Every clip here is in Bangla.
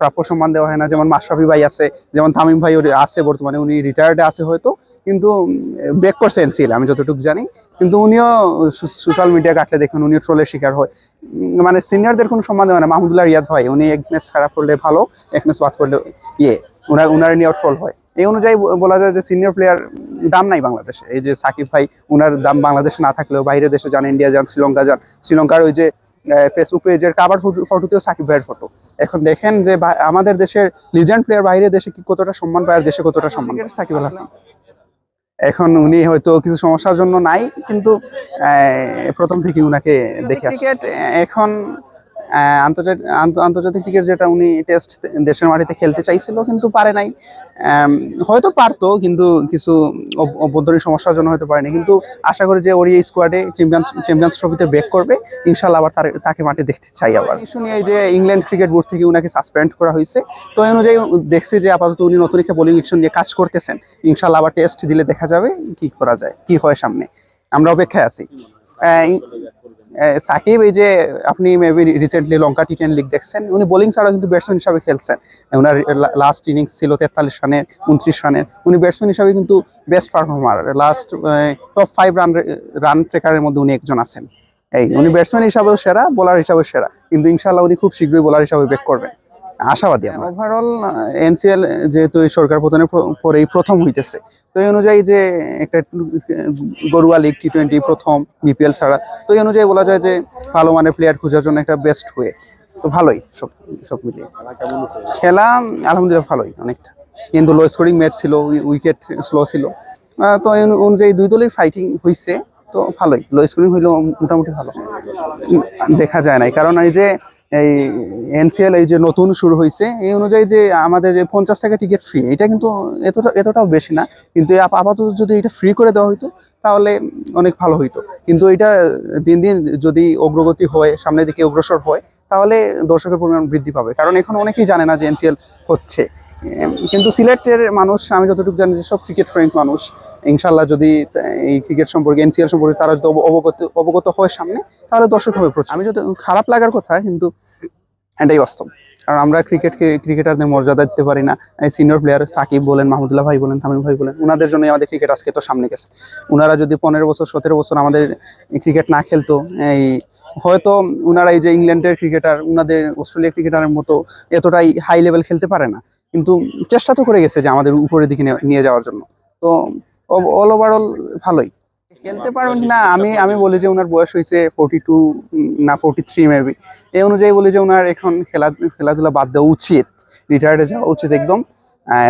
প্রাপ্য সম্মান দেওয়া হয় না। যেমন মাশরাফি ভাই আছে, যেমন তামিম ভাই আছে বর্তমানে, উনি রিটায়ার্ডে আছে হয়তো, কিন্তু ব্যাক করছে এনসিএল আমি যতটুকু জানি। কিন্তু উনিও সোশ্যাল মিডিয়া কাটলে দেখবেন উনিও ট্রোলের শিকার হয়। মানে সিনিয়রদের কোনো সম্মান দেওয়া না। মাহমুদুল্লাহ রিয়াদ ভাই, উনি এক ম্যাচ খারাপ করলে ভালো এক ম্যাচ বাদ করলে ইয়ে উনার উনার নিয়েও ট্রোল হয়। এই অনুযায়ী বলা যায় যে সিনিয়র প্লেয়ার দাম নাই বাংলাদেশে। এই যে সাকিব ভাই, উনার দাম বাংলাদেশে না থাকলেও বাইরে দেশে যান ইন্ডিয়া যান, শ্রীলঙ্কা যান। শ্রীলঙ্কার ওই যে ফেসবুক পেজের কাবার ফটোতেও সাকিব ভাইয়ের ফটো এখন দেখেন যে আমাদের দেশের লিজেন্ড প্লেয়ার বাইরে দেশে কি কতটা সম্মান পায় আর দেশে কতটা সম্মান। সাকিব আল হাসান। এখন উনি হয়তো কিছু সমস্যার জন্য নাই কিন্তু আহ, প্রথম থেকে উনাকে দেখে ক্রিকেট এখন আন্তর্জাতিক আন্ত- আন্তর্জাতিক ক্রিকেট যেটা উনি টেস্ট দেশের মাটিতে খেলতে চাইছিল, কিন্তু পারে নাই। হয়তো পারতো, কিন্তু কিছু অভ- অভ্যন্তরীণ সমস্যার জন্য হয়তো পারেনি। কিন্তু আশা করি যে ওর এই স্কোয়াডে চ্যাম্পিয়ন চ্যাম্পিয়ন্স ট্রফিতে ব্রেক করবে। ইনশাল্লাহ আবার তার তাকে মাঠে দেখতে চাই আবার। শুনি এই যে ইংল্যান্ড ক্রিকেট বোর্ড থেকে উনাকে সাসপেন্ড করা হয়েছে, তো এই অনুযায়ী দেখছি যে আপাতত উনি নতুন একটা বোলিং অ্যাকশন নিয়ে কাজ করতেছেন। ইনশাল্লাহ আবার টেস্ট দিলে দেখা যাবে কি করা যায়, কি হয় সামনে। আমরা অপেক্ষায় আছি। সাকিব, এই যে আপনি maybe recently Lanka T ten league দেখছেন, উনি বোলিং ছাড়াও কিন্তু ব্যাটসম্যান হিসাবে খেলছেন। ওনার লাস্ট ইনিংস ছিল তেতাল্লিশ রানের, উনত্রিশ রানের। উনি ব্যাটসম্যান হিসাবে কিন্তু best performer last top five run run ট্রেকারের মধ্যে উনি একজন আছেন। এই, উনি ব্যাটসম্যান হিসাবেও সেরা বোলার হিসাবেও সেরা। কিন্তু ইনশাল্লাহ উনি খুব শীঘ্রই বোলার হিসাবে ব্যাক করবেন। আশাবাদী ওভারঅল এনসিএল যেহেতু এই সরকার পতনের পরেই প্রথম হইতেছে, তো এই অনুযায়ী যে একটা গরুয়া লিগ টি টোয়েন্টি প্রথম বিপিএল ছাড়া, তো এই অনুযায়ী বলা যায় যে ভালো মানের প্লেয়ার খোঁজার জন্য একটা বেস্ট হয়ে তো ভালোই সব সব মিলিয়ে। খেলা, আলহামদুলিল্লাহ ভালোই, অনেকটা। কিন্তু লো স্কোরিং ম্যাচ ছিল উইকেট স্লো ছিল। তো এই অনুযায়ী দুই দলের ফাইটিং হয়েছে তো ভালোই। লো স্কোরিং হইলেও মোটামুটি ভালো। দেখা যায় নাই। কারণ এই যে এই এনসিএল এই যে নতুন শুরু হয়েছে এই অনুযায়ী যে আমাদের যে পঞ্চাশ টাকা টিকিট ফ্রি এটা কিন্তু এতটা, এতটাও বেশি না। কিন্তু আপাতত যদি এটা ফ্রি করে দেওয়া হইতো, তাহলে অনেক ভালো হইতো। কিন্তু এটা দিন দিন যদি অগ্রগতি হয়, সামনের দিকে অগ্রসর হয়, তাহলে দর্শকের পরিমাণ বৃদ্ধি পাবে। কারণ এখন অনেকেই জানে না যে এনসিএল হচ্ছে। কিন্তু সিলেটের মানুষ, আমি যতটুকু জানি যে সব ক্রিকেট ফ্রেন্ড মানুষ। ইনশাল্লাহ যদি এই ক্রিকেট সম্পর্কে এনসিএল সম্পর্কে তারা যদি অব- অবগত অবগত হয় সামনে, তাহলে দর্শক হবে প্রচুর। আমি যদি খারাপ লাগার কথা, কিন্তু এটাই বাস্তব। কারণ আমরা ক্রিকেটকে ক্রিকেটারদের মর্যাদা দিতে পারি না। সিনিয়র প্লেয়ার সাকিব বলেন, মাহমুদুল্লাহ ভাই বলেন, তামিম ভাই বলেন ওনাদের জন্য আমাদের ক্রিকেট আজকে তো সামনে গেছে। ওনারা যদি পনেরো বছর, সতেরো বছর আমাদের ক্রিকেট না খেলতো, এই, হয়তো ওনারা এই যে ইংল্যান্ডের ক্রিকেটার ওনাদের অস্ট্রেলিয়া ক্রিকেটারের মতো এতটাই হাই লেভেল খেলতে পারে না। কিন্তু চেষ্টা তো করে গেছে যে আমাদের উপরের দিকে নিয়ে যাওয়ার জন্য। তো অল ওভারঅল ভালোই। খেলতে পারবেন না, আমি আমি বলি যে ওনার বয়স হয়েছে ফোর্টি টু না ফোর্টি থ্রি মেবি এই অনুযায়ী বলি যে ওনার এখন খেলা খেলাধুলা বাদ দেওয়া উচিত। রিটায়ার্ডে যাওয়া উচিত একদম।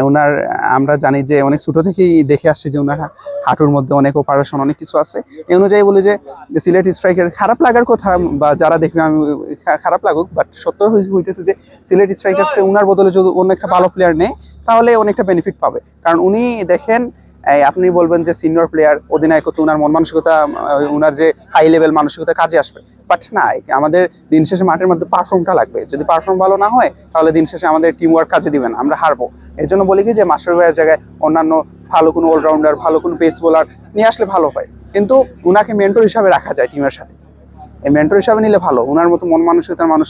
ওনার আমরা জানি যে অনেক ছোটো থেকেই দেখে আসছি যে ওনার হাঁটুর মধ্যে অনেক অপারেশন অনেক কিছু আছে। এই অনুযায়ী বলি যে সিলেট স্ট্রাইকের খারাপ লাগার কথা বা যারা দেখবে আমি খারাপ লাগুক বাট সত্য হই- হইতেছে যে সিলেট স্ট্রাইকার্সে ওনার বদলে যদি অন্য একটা ভালো প্লেয়ার নেয়, তাহলে অনেকটা বেনিফিট পাবে। কারণ উনি দেখেন আপনি বলবেন যে সিনিয়র প্লেয়ার অধিনায়কত্ব উনার মন মানসিকতা উনার যে হাই লেভেল মানসিকতা কাজে আসবে। বাট না আমাদের দিন শেষে মাঠের মধ্যে পারফর্মটা লাগবে। যদি পারফর্ম ভালো না হয় তাহলে দিন শেষে আমাদের টিম ওয়ার্ক কাজে দিবেন আমরা হারবো। এর জন্য বলি কি যে মাস্টার ভাইয়ের জায়গায় অন্যান্য ভালো কোনো অলরাউন্ডার ভালো কোনো পেস বোলার নিয়ে আসলে ভালো হয়। কিন্তু উনাকে মেন্টর হিসাবে রাখা যায় টিমের সাথে। এই মেন্টর হিসাবে নিলে ভালো ওনার মতো মন মানসিকতার মানুষ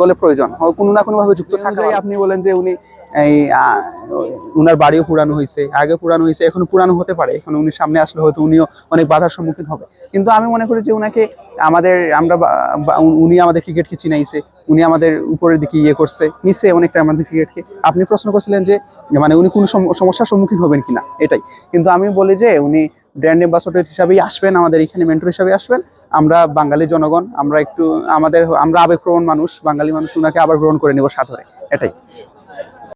দলে প্রয়োজন। কোনো না কোনো ভাবে যুক্ত থাকলে আপনি বলেন যে উনি এই উনার বাড়িও পুরানো হয়েছে আগে পুরানো হয়েছে এখনও পুরানো হতে পারে, এখন উনি সামনে আসলে হয়তো উনিও অনেক বাধার সম্মুখীন হবে। কিন্তু আমি মনে করি যে উনাকে আমাদের, আমরা উনি আমাদের ক্রিকেটকে চিনাইছে, উনি আমাদের উপরের দিকে ইয়ে করছে নিচে অনেকটা আমাদের ক্রিকেটকে আপনি প্রশ্ন করছিলেন যে মানে উনি কোনো সম- সমস্যার সম্মুখীন হবেন কিনা, এটাই। কিন্তু আমি বলি যে, উনি ব্র্যান্ড অ্যাম্বাসডর হিসাবেই আসবেন, আমাদের এখানে মেন্টর হিসাবে আসবেন। আমরা বাঙালি জনগণ, আমরা একটু, আমাদের, আমরা আবেগপ্রবণ মানুষ, বাঙালি মানুষ, উনাকে আবার গ্রহণ করে নেব সাদরে, এটাই।